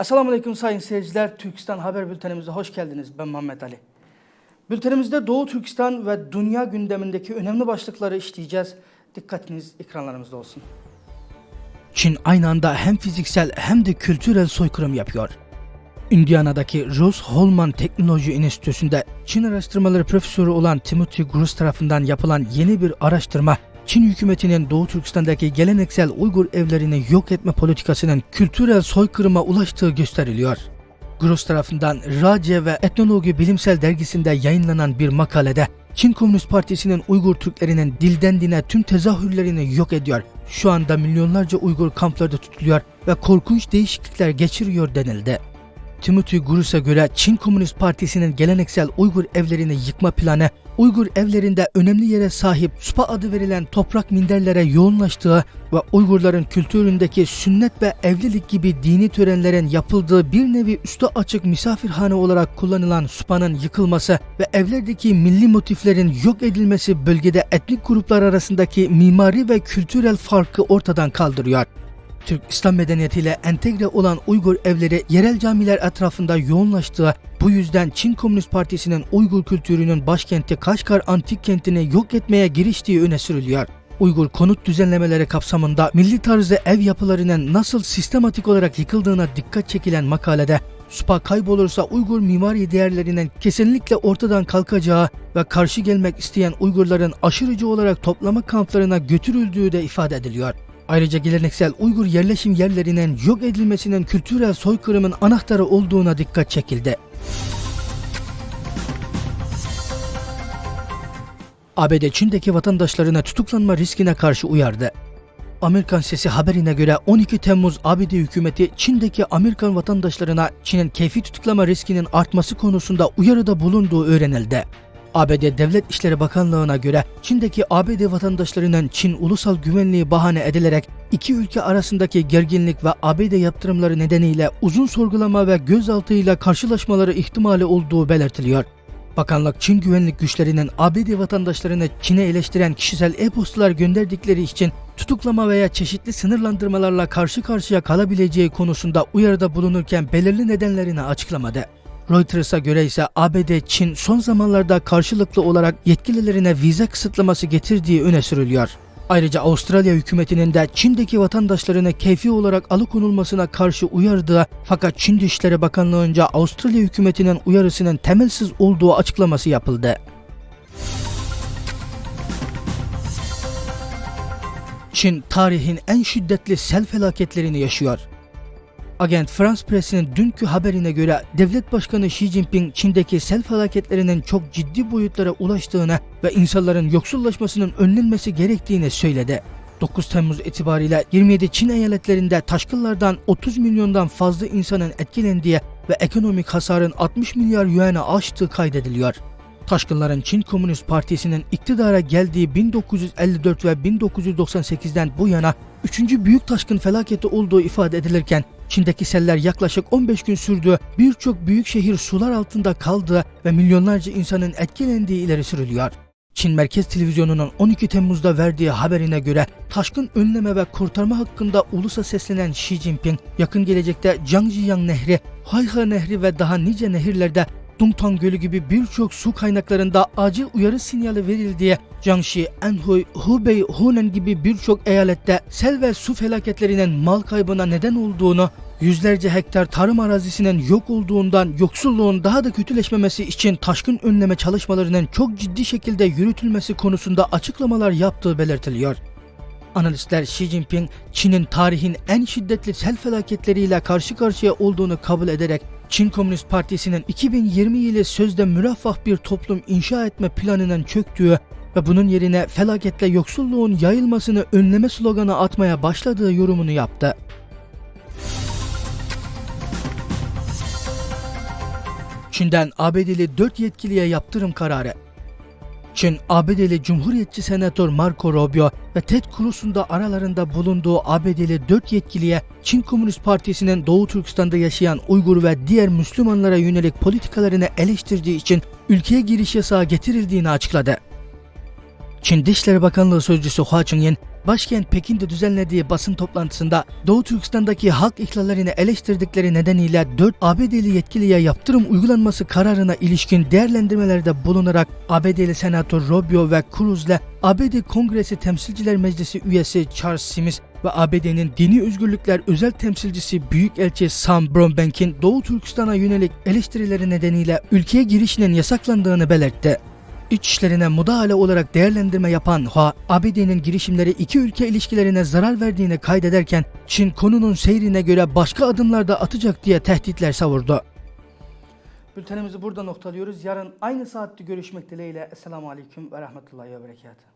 Esselamu Aleyküm sayın seyirciler. Türkistan Haber Bültenimize hoş geldiniz. Ben Muhammed Ali. Bültenimizde Doğu Türkistan ve dünya gündemindeki önemli başlıkları işleyeceğiz. Dikkatiniz ekranlarımızda olsun. Çin aynı anda hem fiziksel hem de kültürel soykırım yapıyor. Indiana'daki Rose Holman Teknoloji Enstitüsü'nde Çin araştırmaları profesörü olan Timothy Grus tarafından yapılan yeni bir araştırma, Çin hükümetinin Doğu Türkistan'daki geleneksel Uygur evlerini yok etme politikasının kültürel soykırıma ulaştığı gösteriliyor. Gross tarafından Race ve Etnoloji Bilimsel Dergisi'nde yayınlanan bir makalede Çin Komünist Partisi'nin Uygur Türklerinin dilden dine tüm tezahürlerini yok ediyor. Şu anda milyonlarca Uygur kamplarda tutuluyor ve korkunç değişiklikler geçiriyor denildi. Timothy Grus'a göre Çin Komünist Partisi'nin geleneksel Uygur evlerini yıkma planı, Uygur evlerinde önemli yere sahip Supa adı verilen toprak minderlere yoğunlaştığı ve Uygurların kültüründeki sünnet ve evlilik gibi dini törenlerin yapıldığı bir nevi üstü açık misafirhane olarak kullanılan Supa'nın yıkılması ve evlerdeki milli motiflerin yok edilmesi bölgede etnik gruplar arasındaki mimari ve kültürel farkı ortadan kaldırıyor. Türk İslam medeniyetiyle entegre olan Uygur evleri yerel camiler etrafında yoğunlaştığı bu yüzden Çin Komünist Partisi'nin Uygur kültürünün başkenti Kaşgar antik kentini yok etmeye giriştiği öne sürülüyor. Uygur konut düzenlemeleri kapsamında milli tarzda ev yapılarının nasıl sistematik olarak yıkıldığına dikkat çekilen makalede Spa kaybolursa Uygur mimari değerlerinin kesinlikle ortadan kalkacağı ve karşı gelmek isteyen Uygurların aşırıcı olarak toplama kamplarına götürüldüğü de ifade ediliyor. Ayrıca geleneksel Uygur yerleşim yerlerinin yok edilmesinin kültürel soykırımın anahtarı olduğuna dikkat çekildi. ABD Çin'deki vatandaşlarına tutuklanma riskine karşı uyardı. Amerikan Sesi haberine göre 12 Temmuz ABD hükümeti Çin'deki Amerikan vatandaşlarına Çin'in keyfi tutuklama riskinin artması konusunda uyarıda bulunduğu öğrenildi. ABD Devlet İşleri Bakanlığı'na göre Çin'deki ABD vatandaşlarının Çin ulusal güvenliği bahane edilerek iki ülke arasındaki gerginlik ve ABD yaptırımları nedeniyle uzun sorgulama ve gözaltıyla karşılaşmaları ihtimali olduğu belirtiliyor. Bakanlık Çin güvenlik güçlerinin ABD vatandaşlarını Çin'e eleştiren kişisel e-postalar gönderdikleri için tutuklama veya çeşitli sınırlandırmalarla karşı karşıya kalabileceği konusunda uyarıda bulunurken belirli nedenlerini açıklamadı. Reuters'a göre ise ABD Çin son zamanlarda karşılıklı olarak yetkililerine vize kısıtlaması getirdiği öne sürülüyor. Ayrıca Avustralya hükümetinin de Çin'deki vatandaşlarını keyfi olarak alıkonulmasına karşı uyardığı fakat Çin Dışişleri Bakanlığı'nca Avustralya hükümetinin uyarısının temelsiz olduğu açıklaması yapıldı. Çin tarihin en şiddetli sel felaketlerini yaşıyor. Agent France Press'in dünkü haberine göre devlet başkanı Xi Jinping Çin'deki sel felaketlerinin çok ciddi boyutlara ulaştığını ve insanların yoksullaşmasının önlenmesi gerektiğini söyledi. 9 Temmuz itibariyle 27 Çin eyaletlerinde taşkınlardan 30 milyondan fazla insanın etkilendiği ve ekonomik hasarın 60 milyar yuan'a aştığı kaydediliyor. Taşkınların Çin Komünist Partisi'nin iktidara geldiği 1954 ve 1998'den bu yana 3. büyük taşkın felaketi olduğu ifade edilirken Çin'deki seller yaklaşık 15 gün sürdü, birçok büyük şehir sular altında kaldı ve milyonlarca insanın etkilendiği ileri sürülüyor. Çin Merkez Televizyonu'nun 12 Temmuz'da verdiği haberine göre taşkın önleme ve kurtarma hakkında ulusa seslenen Xi Jinping yakın gelecekte Jiangjiang Nehri, Hayhe Nehri ve daha nice nehirlerde Dungtang Gölü gibi birçok su kaynaklarında acil uyarı sinyali verildiği, Jiangxi, Anhui, Hubei, Hunan gibi birçok eyalette sel ve su felaketlerinin mal kaybına neden olduğunu, yüzlerce hektar tarım arazisinin yok olduğundan yoksulluğun daha da kötüleşmemesi için taşkın önleme çalışmalarının çok ciddi şekilde yürütülmesi konusunda açıklamalar yaptığı belirtiliyor. Analistler Xi Jinping, Çin'in tarihin en şiddetli sel felaketleriyle karşı karşıya olduğunu kabul ederek Çin Komünist Partisi'nin 2020 yılı sözde müreffah bir toplum inşa etme planının çöktüğü ve bunun yerine felaketle yoksulluğun yayılmasını önleme sloganı atmaya başladığı yorumunu yaptı. Çin'den ABD'li 4 yetkiliye yaptırım kararı. Çin, ABD'li Cumhuriyetçi Senatör Marco Rubio ve Ted Cruz'un da aralarında bulunduğu ABD'li 4 yetkiliye Çin Komünist Partisi'nin Doğu Türkistan'da yaşayan Uygur ve diğer Müslümanlara yönelik politikalarını eleştirdiği için ülkeye giriş yasağı getirildiğini açıkladı. Çin Dışişleri Bakanlığı Sözcüsü Hua Chunying, başkent Pekin'de düzenlediği basın toplantısında Doğu Türkistan'daki halk ihlallerini eleştirdikleri nedeniyle 4 ABD'li yetkiliye yaptırım uygulanması kararına ilişkin değerlendirmelerde bulunarak ABD'li Senatör Rubio ve Cruz'le ABD Kongresi Temsilciler Meclisi üyesi Charles Sims ve ABD'nin Dini Özgürlükler Özel Temsilcisi Büyükelçi Sam Brownbank'in Doğu Türkistan'a yönelik eleştirileri nedeniyle ülkeye girişinin yasaklandığını belirtti. İç işlerine müdahale olarak değerlendirme yapan HA, ABD'nin girişimleri iki ülke ilişkilerine zarar verdiğini kaydederken Çin konunun seyrine göre başka adımlar da atacak diye tehditler savurdu. Bültenimizi burada noktalıyoruz. Yarın aynı saatte görüşmek dileğiyle. Esselamu Aleyküm ve Rahmetullahi ve Berekatuhu.